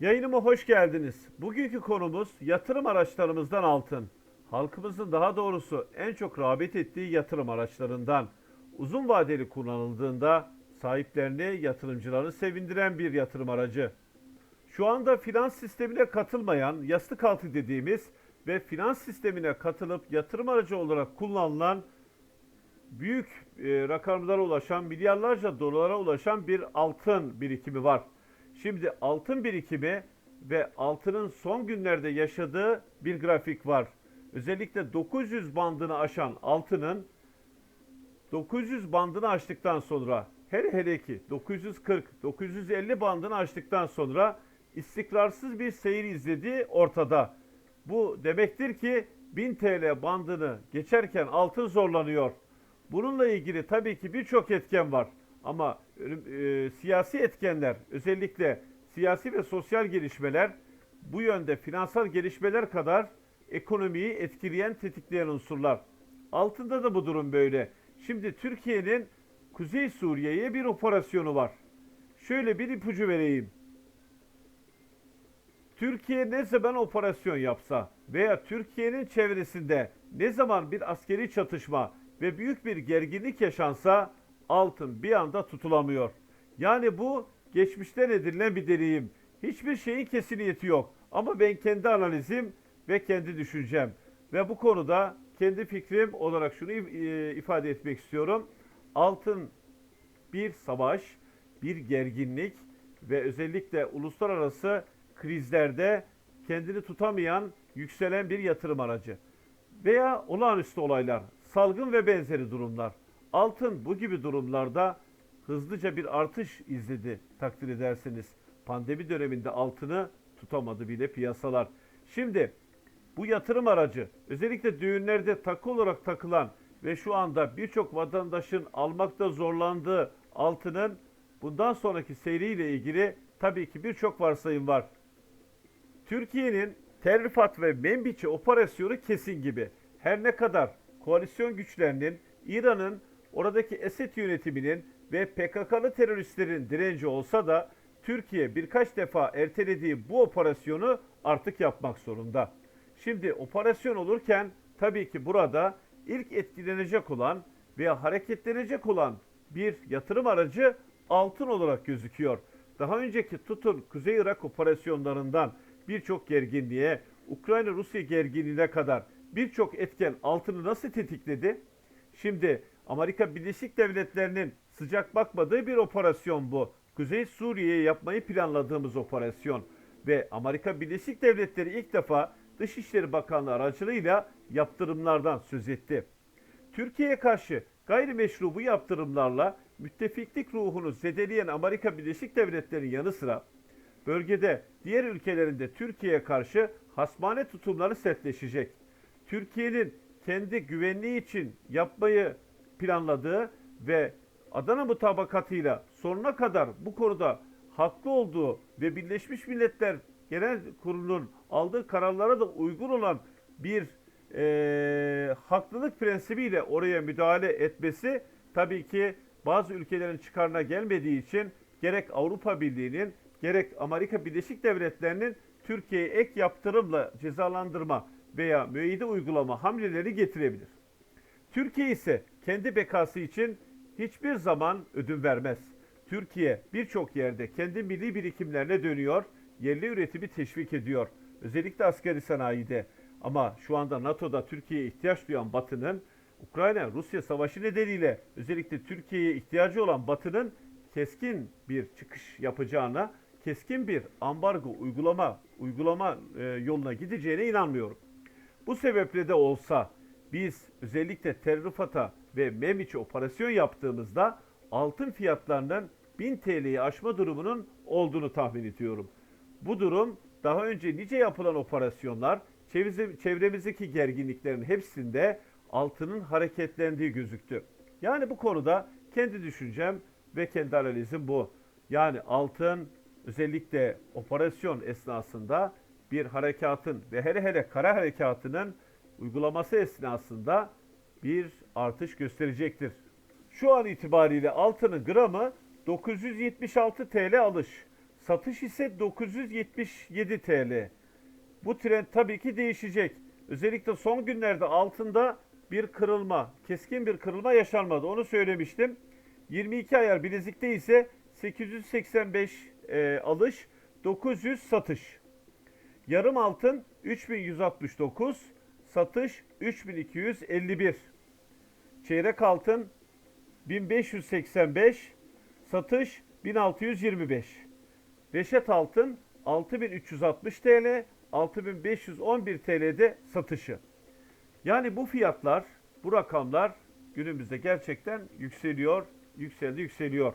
Yayınıma hoş geldiniz. Bugünkü konumuz yatırım araçlarımızdan altın. Halkımızın daha doğrusu en çok rağbet ettiği yatırım araçlarından. Uzun vadeli kullanıldığında sahiplerini, yatırımcıları sevindiren bir yatırım aracı. Şu anda finans sistemine katılmayan, yastık altı dediğimiz ve finans sistemine katılıp yatırım aracı olarak kullanılan büyük e, rakamlara ulaşan, milyarlarca dolara ulaşan bir altın birikimi var. Şimdi altın birikimi ve altının son günlerde yaşadığı bir grafik var. Özellikle 900 bandını aşan altının 900 bandını aştıktan sonra hele hele ki 940 950 bandını aştıktan sonra istikrarsız bir seyir izlediği ortada. Bu demektir ki 1000 TL bandını geçerken altın zorlanıyor. Bununla ilgili tabii ki birçok etken var. Ama e, siyasi etkenler özellikle siyasi ve sosyal gelişmeler bu yönde finansal gelişmeler kadar ekonomiyi etkileyen, tetikleyen unsurlar. Altında da bu durum böyle. Şimdi Türkiye'nin Kuzey Suriye'ye bir operasyonu var. Şöyle bir ipucu vereyim. Türkiye ne zaman operasyon yapsa veya Türkiye'nin çevresinde ne zaman bir askeri çatışma ve büyük bir gerginlik yaşansa altın bir anda tutulamıyor. Yani bu geçmişten edinilen bir deneyim. Hiçbir şeyin kesiniyeti yok. Ama ben kendi analizim ve kendi düşüncem ve bu konuda kendi fikrim olarak şunu e, ifade etmek istiyorum. Altın bir savaş, bir gerginlik ve özellikle uluslararası krizlerde kendini tutamayan, yükselen bir yatırım aracı. Veya olağanüstü olaylar, salgın ve benzeri durumlar. Altın bu gibi durumlarda hızlıca bir artış izledi takdir ederseniz. Pandemi döneminde altını tutamadı bile piyasalar. Şimdi bu yatırım aracı özellikle düğünlerde takı olarak takılan ve şu anda birçok vatandaşın almakta zorlandığı altının bundan sonraki seyriyle ilgili tabii ki birçok varsayım var. Türkiye'nin Terrifat ve Membiçi operasyonu kesin gibi. Her ne kadar koalisyon güçlerinin, İran'ın, oradaki Esed yönetiminin ve PKK'lı teröristlerin direnci olsa da Türkiye birkaç defa ertelediği bu operasyonu artık yapmak zorunda. Şimdi operasyon olurken tabii ki burada ilk etkilenecek olan veya hareketlenecek olan bir yatırım aracı altın olarak gözüküyor. Daha önceki tutun Kuzey Irak operasyonlarından birçok gerginliğe, Ukrayna-Rusya gerginliğine kadar birçok etken altını nasıl tetikledi? Şimdi Amerika Birleşik Devletleri'nin sıcak bakmadığı bir operasyon bu. Kuzey Suriye'ye yapmayı planladığımız operasyon ve Amerika Birleşik Devletleri ilk defa Dışişleri Bakanlığı aracılığıyla yaptırımlardan söz etti. Türkiye'ye karşı gayrimeşru bu yaptırımlarla müttefiklik ruhunu zedeleyen Amerika Birleşik Devletleri'nin yanı sıra bölgede diğer ülkelerinde Türkiye'ye karşı hasmane tutumları sertleşecek. Türkiye'nin kendi güvenliği için yapmayı planladığı ve Adana mutabakatıyla sonuna kadar bu konuda haklı olduğu ve Birleşmiş Milletler Genel Kurulu'nun aldığı kararlara da uygun olan bir e, haklılık prensibiyle oraya müdahale etmesi tabii ki bazı ülkelerin çıkarına gelmediği için gerek Avrupa Birliği'nin gerek Amerika Birleşik Devletleri'nin Türkiye'ye ek yaptırımla cezalandırma veya müeyyide uygulama hamleleri getirebilir. Türkiye ise kendi bekası için hiçbir zaman ödün vermez. Türkiye birçok yerde kendi milli birikimlerine dönüyor, yerli üretimi teşvik ediyor. Özellikle askeri sanayide. Ama şu anda NATO'da Türkiye'ye ihtiyaç duyan Batı'nın Ukrayna-Rusya savaşı nedeniyle özellikle Türkiye'ye ihtiyacı olan Batı'nın keskin bir çıkış yapacağına, keskin bir ambargo uygulama uygulama e, yoluna gideceğine inanmıyorum. Bu sebeple de olsa biz özellikle Terrifat'a ve Memiç'e operasyon yaptığımızda altın fiyatlarının 1000 TL'yi aşma durumunun olduğunu tahmin ediyorum. Bu durum daha önce nice yapılan operasyonlar, çevremizdeki gerginliklerin hepsinde altının hareketlendiği gözüktü. Yani bu konuda kendi düşüncem ve kendi analizim bu. Yani altın özellikle operasyon esnasında bir harekatın ve hele hele kara harekatının uygulaması esnasında bir artış gösterecektir. Şu an itibariyle altının gramı 976 TL alış. Satış ise 977 TL. Bu trend tabii ki değişecek. Özellikle son günlerde altında bir kırılma, keskin bir kırılma yaşanmadı. Onu söylemiştim. 22 ayar bilezikte ise 885 e, alış, 900 satış. Yarım altın 3169, satış 3251. Çeyrek altın 1585, satış 1625. Reşet altın 6360 TL, 6511 TL'de satışı. Yani bu fiyatlar, bu rakamlar günümüzde gerçekten yükseliyor, yükseldi, yükseliyor.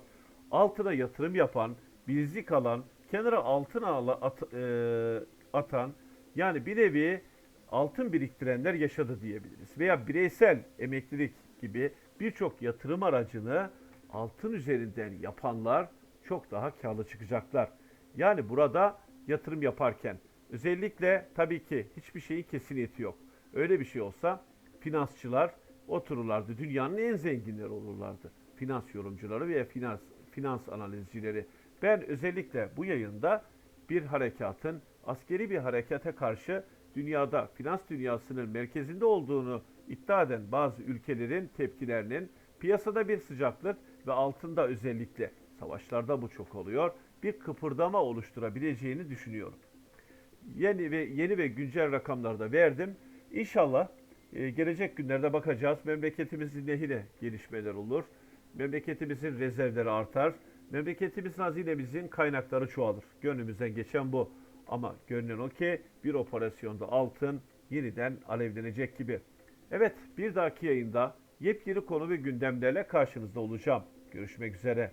Altına yatırım yapan, bilezik alan, kenara altın at- e, atan, yani bir nevi altın biriktirenler yaşadı diyebiliriz. Veya bireysel emeklilik gibi birçok yatırım aracını altın üzerinden yapanlar çok daha karlı çıkacaklar. Yani burada yatırım yaparken özellikle tabii ki hiçbir şeyin kesiniyeti yok. Öyle bir şey olsa finansçılar otururlardı. Dünyanın en zenginleri olurlardı. Finans yorumcuları veya finans finans analizcileri. Ben özellikle bu yayında bir harekatın askeri bir harekete karşı dünyada finans dünyasının merkezinde olduğunu iddia eden bazı ülkelerin tepkilerinin piyasada bir sıcaklık ve altında özellikle savaşlarda bu çok oluyor. Bir kıpırdama oluşturabileceğini düşünüyorum yeni ve yeni ve güncel rakamlarda verdim. İnşallah e, gelecek günlerde bakacağız. Memleketimizin lehine gelişmeler olur. Memleketimizin rezervleri artar. Memleketimizin hazinemizin kaynakları çoğalır. Gönlümüzden geçen bu. Ama görünen o ki bir operasyonda altın yeniden alevlenecek gibi. Evet bir dahaki yayında yepyeni konu ve gündemlerle karşınızda olacağım. Görüşmek üzere.